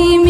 me.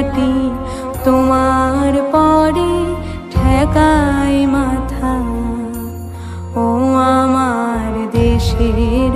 মাটি তোমার পরে ঠেকায় মাথা। ও আমার দেশের